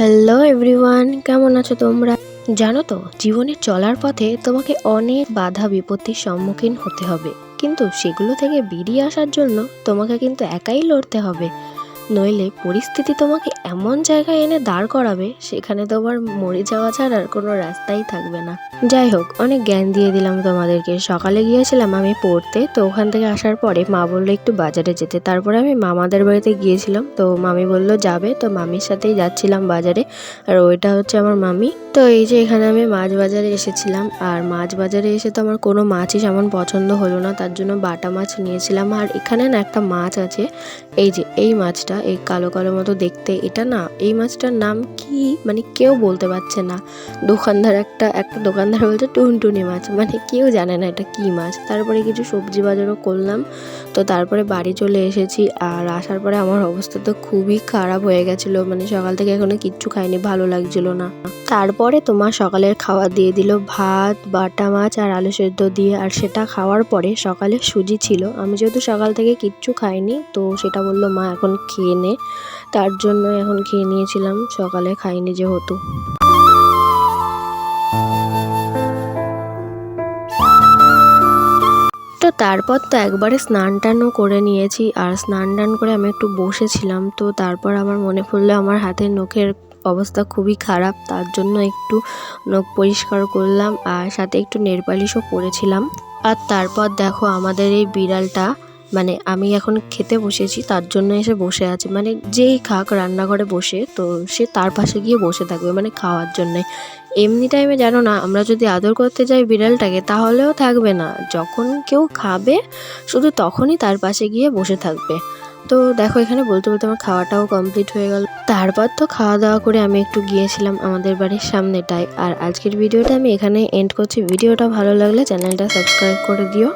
Hello everyone কেমন আছো তোমরা? জানো তো, জীবনে চলার পথে তোমাকে অনেক বাধা বিপত্তির সম্মুখীন হতে হবে। কিন্তু সেগুলো থেকে বেরিয়ে আসার জন্য তোমাকে কিন্তু একাই লড়তে হবে। নইলে পরিস্থিতি তোমাকে এমন জায়গায় এনে দাঁড় করাবে, সেখানে তোমার মরে যাওয়া ছাড়া আর কোনো রাস্তাই থাকবে না। যাই হোক, অনেক জ্ঞান দিয়ে দিলাম তোমাদেরকে। সকালে গিয়েছিলাম আমি পড়তে, তো ওখান থেকে আসার পরে মা বলল একটু বাজারে যেতে। তারপরে আমি মামাদের বাড়িতে গিয়েছিলাম, তো মামি বলল যাবে, তো মামির সাথেই যাচ্ছিলাম বাজারে। আর ওইটা হচ্ছে আমার মামি। তো এই যে এখানে আমি মাছ বাজারে এসেছিলাম, আর মাছ বাজারে এসে তো আমার কোনো মাছই তেমন পছন্দ হলো না, তার জন্য বাটা মাছ নিয়েছিলাম। আর এখানে না একটা মাছ আছে, এই যে এই মাছটা এই কালো কালো মতো দেখতে। এটা না, এই মাছটার নাম কি? মানে কেউ বলতে পারছে না। দোকানদার একটা একটা দোকানদার বলছে, টুনটুনি মাছ। মানে কেউ জানে না এটা কি মাছ। তারপরে কিছু সবজি বাজারও করলাম। তো তারপরে বাড়ি চলে এসেছি। আর আসার পরে আমার অবস্থা তো খুবই খারাপ হয়ে গেছিল। মানে সকাল থেকে এখনও কিচ্ছু খাইনি, ভালো লাগছিল না। তারপরে তোমার সকালের খাওয়া দিয়ে দিল ভাত, বাটা মাছ আর আলু সেদ্ধ দিয়ে। আর সেটা খাওয়ার পরে সকালে সুজি ছিল। আমি যেহেতু সকাল থেকে কিচ্ছু খাইনি, তো সেটা বলল, মা, এখন খেয়ে নে। তার জন্য এখন খেয়ে নিয়েছিলাম, সকালে খাইনি যেহেতু। তারপর তো একবারে স্নান টানও করে নিয়েছি, আর স্নান টান করে আমি একটু বসেছিলাম। তো তারপর আমার মনে পড়ল আমার হাতের নখের অবস্থা খুবই খারাপ, তার জন্য একটু নখ পরিষ্কার করলাম, আর সাথে একটু নেল পালিশও পরেছিলাম আর তারপর দেখো আমাদের এই বিড়ালটা মানে আমি এখন খেতে বসেছি, তার জন্য এসে বসে আছে। মানে যেই খাক, রান্নাঘরে বসে, তো সে তার পাশে গিয়ে বসে থাকবে মানে খাওয়ার জন্যে। এমনি টাইমে জানো না, আমরা যদি আদর করতে যাই বিড়ালটাকে, তাহলেও থাকবে না। যখন কেউ খাবে, শুধু তখনই তার পাশে গিয়ে বসে থাকবে। তো দেখো, এখানে বলতে বলতে আমার খাওয়াটাও কমপ্লিট হয়ে গেল। তারপর তো খাওয়া দাওয়া করে আমি একটু গিয়েছিলাম আমাদের বাড়ির সামনেটায়। আর আজকের ভিডিওটা আমি এখানে এন্ড করছি। ভিডিওটা ভালো লাগলে চ্যানেলটা সাবস্ক্রাইব করে দিও।